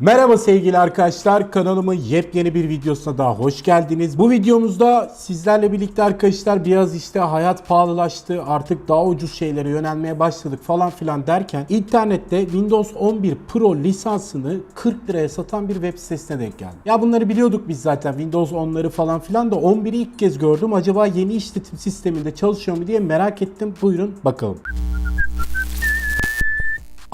Merhaba sevgili arkadaşlar kanalımın yepyeni bir videosuna daha hoş geldiniz. Bu videomuzda sizlerle birlikte arkadaşlar biraz işte hayat pahalılaştı artık daha ucuz şeylere yönelmeye başladık falan filan derken internette Windows 11 Pro lisansını 40 liraya satan bir web sitesine denk geldim. Ya bunları biliyorduk biz zaten Windows 10'ları falan filan da 11'i ilk kez gördüm. Acaba yeni işletim sisteminde çalışıyor mu diye merak ettim. Buyurun bakalım.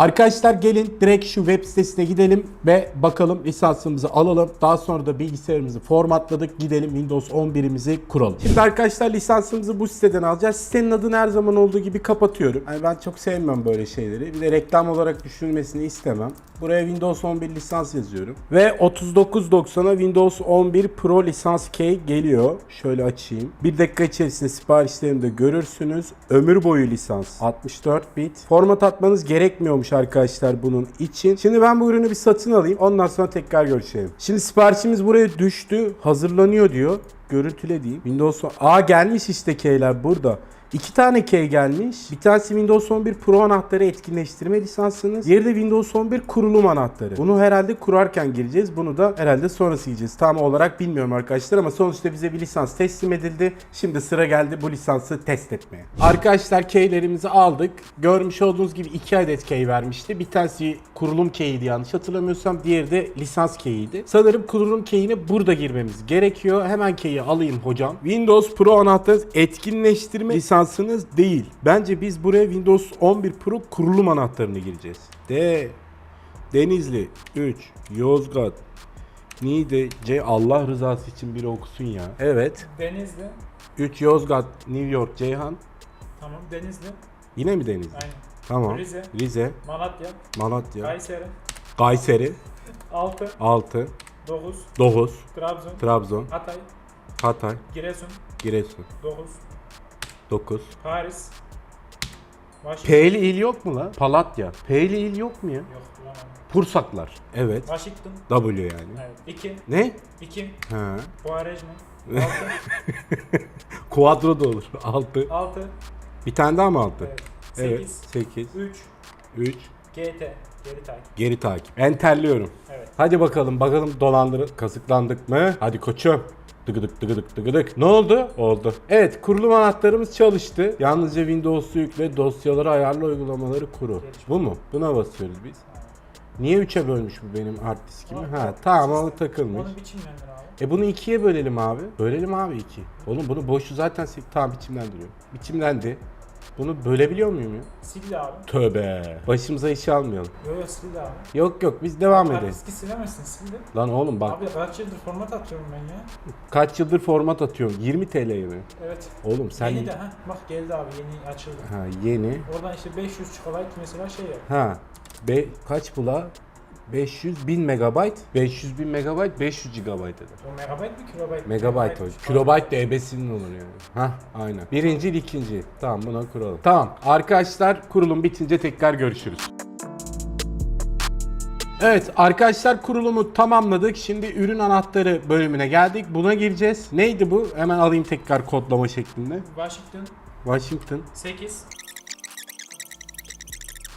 Arkadaşlar gelin direkt şu web sitesine gidelim ve bakalım lisansımızı alalım. Daha sonra da bilgisayarımızı formatladık. Gidelim Windows 11'imizi kuralım. Şimdi arkadaşlar lisansımızı bu siteden alacağız. Sitenin adını her zaman olduğu gibi kapatıyorum. Yani ben çok sevmem böyle şeyleri. Bir de reklam olarak düşünülmesini istemem. Buraya Windows 11 lisans yazıyorum. Ve 39.90'a Windows 11 Pro lisans key geliyor. Şöyle açayım. Bir dakika içerisinde siparişlerimi de görürsünüz. Ömür boyu lisans. 64 bit. Format atmanız gerekmiyormuş arkadaşlar bunun için. Şimdi ben bu ürünü bir satın alayım. Ondan sonra tekrar görüşelim. Şimdi siparişimiz buraya düştü. Hazırlanıyor diyor. Görüntüle diyeyim. Windows... Aa gelmiş işte keyler burada. İki tane key gelmiş. Bir tanesi Windows 11 Pro anahtarı etkinleştirme lisansınız. Diğeri de Windows 11 kurulum anahtarı. Bunu herhalde kurarken gireceğiz. Bunu da herhalde sonrası gireceğiz. Tam olarak bilmiyorum arkadaşlar ama sonuçta bize bir lisans teslim edildi. Şimdi sıra geldi bu lisansı test etmeye. Arkadaşlar keylerimizi aldık. Görmüş olduğunuz gibi iki adet key vermişti. Bir tanesi kurulum keyiydi yanlış hatırlamıyorsam. Diğeri de lisans keyiydi. Sanırım kurulum keyine burada girmemiz gerekiyor. Hemen keyi alayım hocam. Windows Pro anahtarı etkinleştirme lisansınız değil. Bence biz buraya Windows 11 Pro kurulum anahtarını gireceğiz. D Denizli 3 Yozgat Niğde C Allah rızası için biri okusun ya. Evet. Denizli. 3 Yozgat New York Ceyhan. Tamam Denizli. Yine mi Denizli? Aynen. Tamam. Rize. Rize, Malatya. Malatya, Kayseri. Kayseri 6. 6 9. 9 Trabzon. Trabzon, Hatay. Hatay, Giresun. Giresun 9. 9 Paris. Washington. P'li il yok mu lan? Palatya. P'li il yok mu ya? Yok bulamadım. Pursaklar. Evet. Washington. W yani. Evet. 2. Ne? 2. Ha. Quaresma. 6. Kuadro da olur. 6. 6. Bir tane daha mı 6? Evet. Evet. 8. 8. 3. 3. GT. Geri takip. Geri takip. Enterliyorum. Evet. Hadi bakalım bakalım dolandırı kazıklandık mı? Hadi koçum. Dıgıdık dıgıdık dıgıdık. Ne oldu? Oldu. Evet kurulum anahtarımız çalıştı. Yalnızca Windows'u yükle dosyaları ayarla uygulamaları kuru. Bu mu? Buna basıyoruz biz. Niye 3'e bölmüş bu benim hard diskimi? Ha tamam o takılmış. Onu biçimlendir abi. E bunu ikiye bölelim abi. Bölelim abi iki. Oğlum bunu boşu zaten sek tamam biçimlendiriyor. Biçimlendi. Bunu bölebiliyor muyum ya? Sildi abi. Tövbe. Başımıza iş almayalım. Yok yok sildi abi. Yok yok biz devam Hard edelim. diski silemezsin sildi. Lan oğlum bak Abi kaç yıldır format atıyorum ben ya. kaç yıldır format atıyorum. 20 TL'ye mi? Evet. Oğlum sen Yeni de ha bak geldi abi yeni açıldı. ha yeni. Oradan işte 500 GB mesela şey yap. Ha. Be kaç bula? 500 bin megabayt. 500 bin megabayt 500 gigabayt dedi. O megabayt mı kilobayt mı? Megabayt o. Kilobayt de ebesinin olur yani. Hah aynen. Birinci ikinci. Tamam buna kuralım. Tamam arkadaşlar kurulum bitince tekrar görüşürüz. Evet arkadaşlar kurulumu tamamladık. Şimdi ürün anahtarı bölümüne geldik. Buna gireceğiz. Neydi bu? Hemen alayım tekrar kodlama şeklinde. Washington Washington. 8.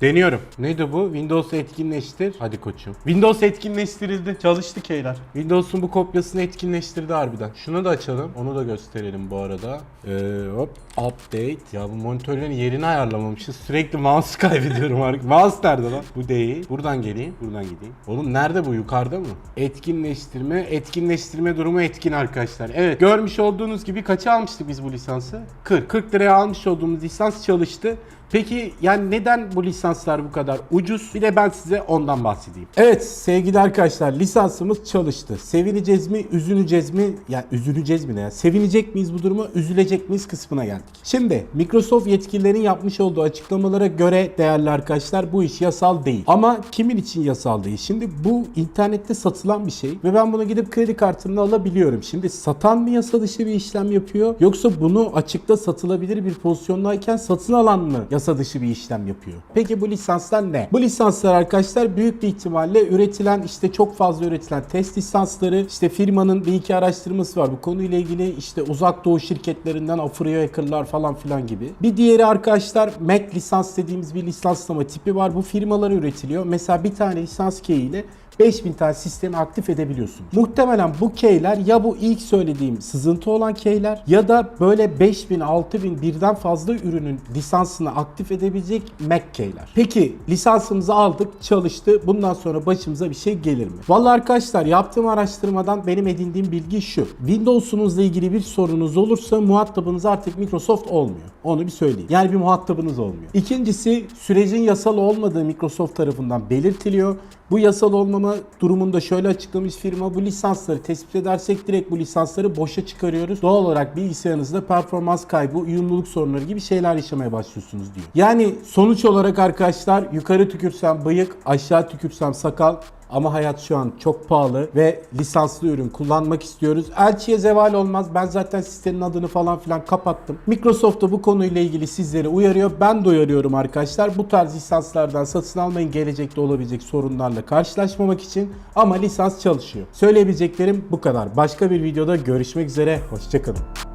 Deniyorum. Neydi bu? Windows etkinleştir. Hadi koçum. Windows etkinleştirildi. Çalıştı keyler. Windows'un bu kopyasını etkinleştirdi harbiden. Şunu da açalım. Onu da gösterelim bu arada. Ee, hop. Update. Ya bu monitörlerin yerini ayarlamamışız. Sürekli mouse kaybediyorum artık. Mouse nerede lan? Bu değil. Buradan geleyim. Buradan gideyim. Oğlum nerede bu? Yukarıda mı? Etkinleştirme. Etkinleştirme durumu etkin arkadaşlar. Evet. Görmüş olduğunuz gibi kaça almıştık biz bu lisansı? 40. 40 liraya almış olduğumuz lisans çalıştı. Peki yani neden bu lisanslar bu kadar ucuz? Bir de ben size ondan bahsedeyim. Evet sevgili arkadaşlar lisansımız çalıştı. Sevineceğiz mi, üzüleceğiz mi? Yani üzüleceğiz mi ne ya? Sevinecek miyiz bu duruma, üzülecek miyiz kısmına geldik. Şimdi Microsoft yetkililerin yapmış olduğu açıklamalara göre değerli arkadaşlar bu iş yasal değil. Ama kimin için yasal değil? Şimdi bu internette satılan bir şey ve ben bunu gidip kredi kartımla alabiliyorum. Şimdi satan mı yasa dışı bir işlem yapıyor yoksa bunu açıkta satılabilir bir pozisyondayken satın alan mı yasa dışı bir işlem yapıyor? Peki bu lisanslar ne? Bu lisanslar arkadaşlar büyük bir ihtimalle üretilen işte çok fazla üretilen test lisansları işte firmanın bir iki araştırması var bu konuyla ilgili işte uzak doğu şirketlerinden Afro hackerlar falan filan gibi. Bir diğeri arkadaşlar Mac lisans dediğimiz bir lisanslama tipi var. Bu firmalara üretiliyor. Mesela bir tane lisans key ile 5000 tane sistemi aktif edebiliyorsunuz. Muhtemelen bu keyler ya bu ilk söylediğim sızıntı olan keyler ya da böyle 5000 6000 birden fazla ürünün lisansını aktif edebilecek Mac keyler. Peki lisansımızı aldık, çalıştı. Bundan sonra başımıza bir şey gelir mi? Vallahi arkadaşlar yaptığım araştırmadan benim edindiğim bilgi şu. Windows'unuzla ilgili bir sorunuz olursa muhatabınız artık Microsoft olmuyor. Onu bir söyleyeyim. Yani bir muhatabınız olmuyor. İkincisi sürecin yasal olmadığı Microsoft tarafından belirtiliyor. Bu yasal olmama durumunda şöyle açıklamış firma bu lisansları tespit edersek direkt bu lisansları boşa çıkarıyoruz. Doğal olarak bilgisayarınızda performans kaybı, uyumluluk sorunları gibi şeyler yaşamaya başlıyorsunuz diyor. Yani sonuç olarak arkadaşlar yukarı tükürsem bıyık, aşağı tükürsem sakal ama hayat şu an çok pahalı ve lisanslı ürün kullanmak istiyoruz. Elçiye zeval olmaz. Ben zaten sitenin adını falan filan kapattım. Microsoft da bu konuyla ilgili sizleri uyarıyor. Ben de uyarıyorum arkadaşlar. Bu tarz lisanslardan satın almayın. Gelecekte olabilecek sorunlarla karşılaşmamak için. Ama lisans çalışıyor. Söyleyebileceklerim bu kadar. Başka bir videoda görüşmek üzere. Hoşçakalın.